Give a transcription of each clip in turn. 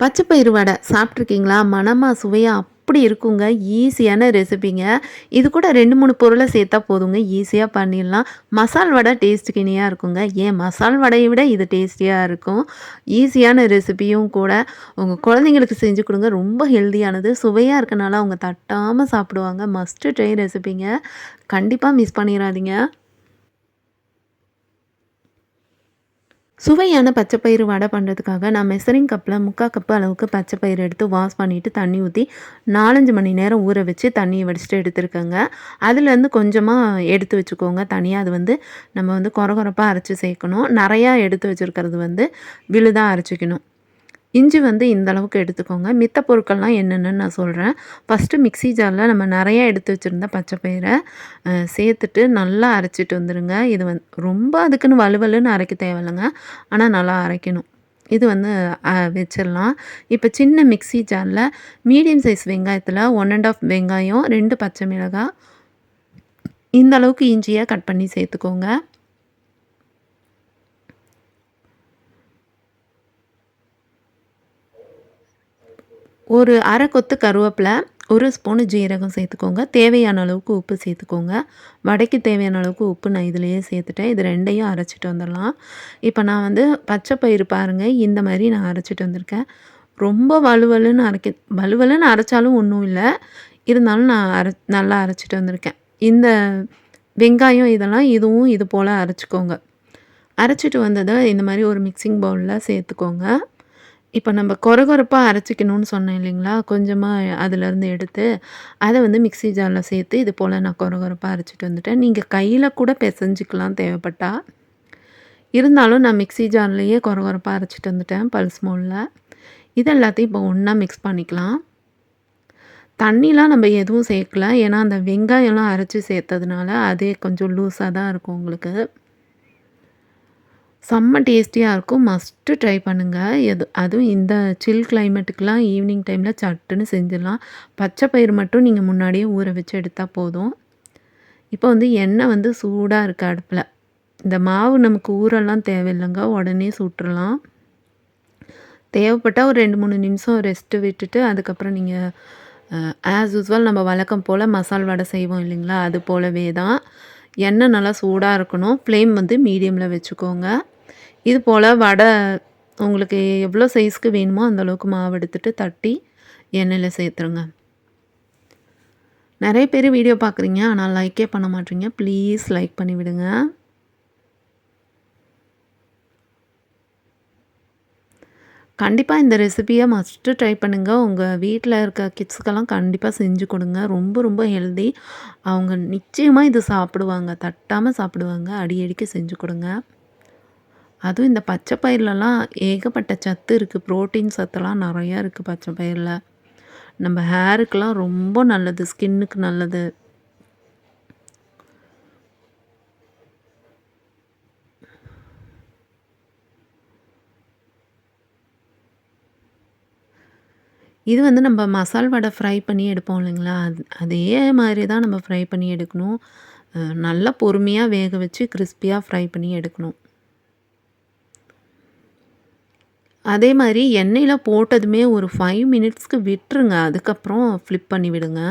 பச்சை பயிறு வடை சாப்பிட்ருக்கீங்களா? மணமாக சுவையாக அப்படி இருக்குங்க. ஈஸியான ரெசிபிங்க. இது கூட ரெண்டு மூணு பொருளை சேர்த்தா போதுங்க. ஈஸியாக பண்ணிடலாம். மசால் வடை டேஸ்ட்டுக்கு இனியாக இருக்குங்க. ஏன் மசால் வடையை விட இது டேஸ்டியாக இருக்கும்? ஈஸியான ரெசிபியும் கூட. உங்கள் குழந்தைங்களுக்கு செஞ்சு கொடுங்க. ரொம்ப ஹெல்த்தியானது. சுவையாக இருக்கனால அவங்க தட்டாமல் சாப்பிடுவாங்க. மஸ்ட்டு ட்ரை ரெசிபிங்க. கண்டிப்பாக மிஸ் பண்ணிடாதீங்க. சுவையான பச்சைப்பயிறு வடை பண்ணுறதுக்காக நான் மெசரிங் கப்பில் முக்கால் கப்பு அளவுக்கு பச்சைப்பயிறு எடுத்து வாஷ் பண்ணிவிட்டு தண்ணி ஊற்றி நாலஞ்சு மணி நேரம் ஊற வச்சு தண்ணியை வடிச்சிட்டு எடுத்துருக்கேங்க. அதுலேருந்து கொஞ்சமாக எடுத்து வச்சுக்கோங்க தனியாக அது வந்து நம்ம வந்து குறகுறப்பாக அரைச்சி சேர்க்கணும். நிறையா எடுத்து வச்சுருக்கிறது வந்து விழுதாக அரைச்சிக்கணும். இஞ்சி வந்து இந்த அளவுக்கு எடுத்துக்கோங்க. மித்த பொருட்கள்லாம் என்னென்னு நான் சொல்கிறேன் ஃபஸ்ட்டு மிக்சி ஜாரில் நம்ம நிறையா எடுத்து வச்சுருந்த பச்சை பயிரை சேர்த்துட்டு நல்லா அரைச்சிட்டு வந்துடுங்க இது வந்து ரொம்ப அதுக்குன்னு வலுவலுன்னு அரைக்க தேவையில்லைங்க. ஆனால் நல்லா அரைக்கணும். இது வந்து வச்சிடலாம். இப்போ சின்ன மிக்சி ஜாரில் மீடியம் சைஸ் வெங்காயத்தில் ஒன் அண்ட் ஆஃப் வெங்காயம் ரெண்டு பச்சை மிளகாய் இந்த அளவுக்கு இஞ்சியாக கட் பண்ணி சேர்த்துக்கோங்க. ஒரு அரை கொத்து கருவேப்பிலை ஒரு ஸ்பூனு ஜீரகம் சேர்த்துக்கோங்க. தேவையான அளவுக்கு உப்பு சேர்த்துக்கோங்க. வடைக்கு தேவையான அளவுக்கு உப்பு நான் இதிலையே சேர்த்துட்டேன். இது ரெண்டையும் அரைச்சிட்டு வந்துடலாம். இப்போ நான் வந்து பச்சை பயிறு பாருங்கள் இந்த மாதிரி நான் அரைச்சிட்டு வந்திருக்கேன். ரொம்ப வலுவலுன்னு அரைக்க வலுவலுன்னு அரைச்சாலும் ஒன்றும் இல்லை. இருந்தாலும் நான் அரை நல்லா அரைச்சிட்டு வந்திருக்கேன். இந்த வெங்காயம் இதெல்லாம் இதுவும் இது போல் அரைச்சிக்கோங்க. அரைச்சிட்டு வந்ததை இந்த மாதிரி ஒரு மிக்சிங் பவுலில் சேர்த்துக்கோங்க. இப்போ நம்ம கொரகொரப்பாக அரைச்சிக்கணும்னு சொன்னேன் இல்லைங்களா? கொஞ்சமாக அதிலேருந்து எடுத்து அதை வந்து மிக்ஸி ஜாரில் சேர்த்து இது போல் நான் கொரகொரப்பாக அரைச்சிட்டு வந்துட்டேன். நீங்கள் கையில் கூட பிசைஞ்சிக்கலாம் தேவைப்பட்டா. இருந்தாலும் நான் மிக்ஸி ஜார்லேயே கொரகொரப்பாக அரைச்சிட்டு வந்துட்டேன் பல்ஸ் மோலில். இது எல்லாத்தையும் இப்போ ஒன்றா மிக்ஸ் பண்ணிக்கலாம். தண்ணிலாம் நம்ம எதுவும் சேர்க்கல. ஏன்னா அந்த வெங்காயம்லாம் அரைச்சி சேர்த்ததுனால அதே கொஞ்சம் லூஸாக தான் இருக்கும் உங்களுக்கு. செம்ம டேஸ்டியாக இருக்கும். மஸ்ட்டு ட்ரை பண்ணுங்கள் எது அதுவும் இந்த சில் கிளைமேட்டுக்கெலாம் ஈவினிங் டைமில் சட்டுன்னு செஞ்சிடலாம். பச்சை பயிர் மட்டும் நீங்கள் முன்னாடியே ஊற வச்சு எடுத்தால் போதும். இப்போ வந்து எண்ணெய் வந்து சூடாக இருக்குது அடுப்பில். இந்த மாவு நமக்கு ஊரெல்லாம் தேவையில்லைங்க. உடனே சுட்டுறலாம். தேவைப்பட்டால் ஒரு ரெண்டு மூணு நிமிஷம் ரெஸ்ட்டு விட்டுட்டு அதுக்கப்புறம் நீங்கள் ஆஸ் யூஸ்வல் நம்ம வழக்கம் போல் மசால் வடை செய்வோம் இல்லைங்களா? அது போலவே தான். எண்ணெய் நல்லா சூடாக இருக்கணும். ஃப்ளேம் வந்து மீடியமில் வச்சுக்கோங்க. இது போல் வடை உங்களுக்கு எவ்வளோ சைஸ்க்கு வேணுமோ அந்தளவுக்கு மாவு எடுத்துட்டு தட்டி எண்ணெயில் சேர்த்துருங்க. நிறைய பேர் வீடியோ பார்க்குறீங்க ஆனால் லைக்கே பண்ண மாட்டீங்க. ப்ளீஸ் லைக் பண்ணிவிடுங்க. கண்டிப்பாக இந்த ரெசிப்பியை மஸ்ட்டு ட்ரை பண்ணுங்கள் உங்கள் வீட்டில் இருக்க கிட்ஸுக்கெல்லாம் கண்டிப்பாக செஞ்சு கொடுங்க. ரொம்ப ரொம்ப ஹெல்தி அவங்க நிச்சயமாக இது சாப்பிடுவாங்க. தட்டாமல் சாப்பிடுவாங்க. அடிக்கடிக்கு செஞ்சு கொடுங்க. அதுவும் இந்த பச்சை பயிர்லலாம் ஏகப்பட்ட சத்து இருக்குது ப்ரோட்டீன் சத்துலாம் நிறையா இருக்குது பச்சை பயிரில். நம்ம ஹேருக்கெலாம் ரொம்ப நல்லது. ஸ்கின்னுக்கு நல்லது. இது வந்து நம்ம மசால் வடை ஃப்ரை பண்ணி எடுப்போம் இல்லைங்களா? அது அதே மாதிரி தான் நம்ம ஃப்ரை பண்ணி எடுக்கணும். நல்லா பொறுமையாக வேக வச்சு கிறிஸ்பியாக ஃப்ரை பண்ணி எடுக்கணும். அதே மாதிரி எண்ணெயில் போட்டதுமே ஒரு ஃபைவ் மினிட்ஸ்க்கு விட்டுருங்க. அதுக்கப்புறம் ஃப்ளிப் பண்ணி விடுங்க.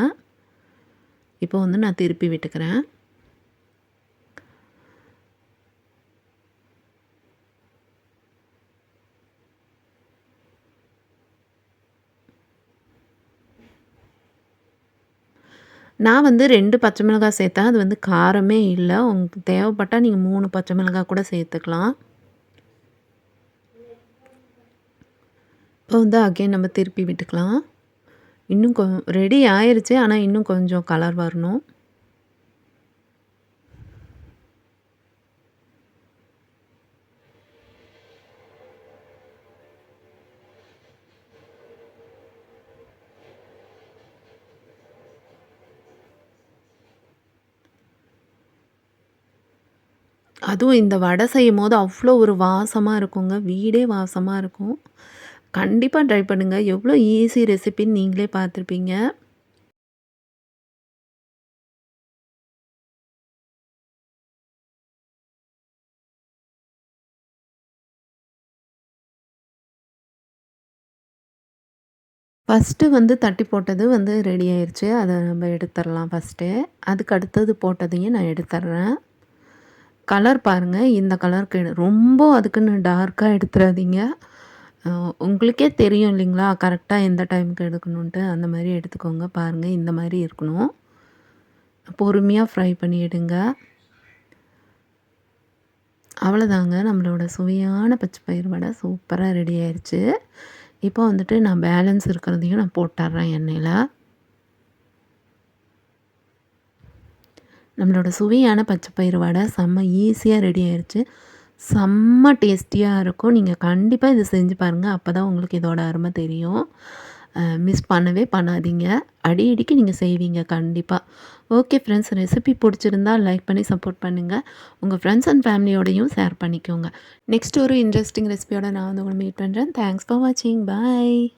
இப்போ வந்து நான் திருப்பி விட்டுக்கிறேன். நான் வந்து ரெண்டு பச்சை மிளகாய் சேர்த்தேன். அது வந்து காரமே இல்லை. உங்களுக்கு தேவைப்பட்டால் நீங்கள் மூணு பச்சை மிளகாய் கூட சேர்த்துக்கலாம். இப்போ வந்து அகைன் நம்ம திருப்பி விட்டுக்கலாம். இன்னும் கொ ரெடி ஆயிடுச்சு ஆனால் இன்னும் கொஞ்சம் கலர் வரணும். அதுவும் இந்த வடை செய்யும் போது அவ்வளோ ஒரு வாசமாக இருக்குங்க. வீடே வாசமாக இருக்கும். கண்டிப்பாக ட்ரை பண்ணுங்கள் எவ்வளோ ஈஸி ரெசிபின்னு நீங்களே பார்த்துருப்பீங்க. ஃபஸ்ட்டு வந்து தட்டி போட்டது வந்து ரெடி ஆயிடுச்சு அதை நம்ம எடுத்துடலாம் ஃபஸ்ட்டு அதுக்கு அடுத்தது போட்டதையும் நான் எடுத்துட்றேன். கலர் பாருங்கள் இந்த கலருக்கு எடு ரொம்ப அதுக்குன்னு டார்க்காக எடுத்துடாதீங்க உங்களுக்கே தெரியும் இல்லைங்களா? கரெக்டாக எந்த டைமுக்கு எடுக்கணுன்ட்டு அந்த மாதிரி எடுத்துக்கோங்க. பாருங்கள் இந்த மாதிரி இருக்கணும். பொறுமையாக ஃப்ரை பண்ணிவிடுங்க அவ்வளோதாங்க. நம்மளோட சுவையான பச்சை பயிர் வடை சூப்பராக ரெடி ஆயிடுச்சு இப்போ வந்துட்டு நான் பேலன்ஸ் இருக்கிறதையும் நான் போட்டுடுறேன் எண்ணெயில். நம்மளோட சுவையான பச்சை பயிறு வடை செம்ம ஈஸியாக ரெடி ஆயிடுச்சு செம்ம டேஸ்டியாக இருக்கும். நீங்கள் கண்டிப்பாக இதை செஞ்சு பாருங்கள் அப்போ தான் உங்களுக்கு இதோட அருமை தெரியும். மிஸ் பண்ணவே பண்ணாதீங்க. அடி அடிக்கு நீங்கள் செய்வீங்க கண்டிப்பாக ஓகே ஃப்ரெண்ட்ஸ் ரெசிபி பிடிச்சிருந்தா லைக் பண்ணி சப்போர்ட் பண்ணுங்கள் உங்கள் ஃப்ரெண்ட்ஸ் அண்ட் ஃபேமிலியோடையும் ஷேர் பண்ணிக்கோங்க. நெக்ஸ்ட் ஒரு இன்ட்ரெஸ்டிங் ரெசிபியோட நான் வந்து உங்களை மீட் பண்ணுறேன் தேங்க்ஸ் ஃபார் வாட்சிங் பாய்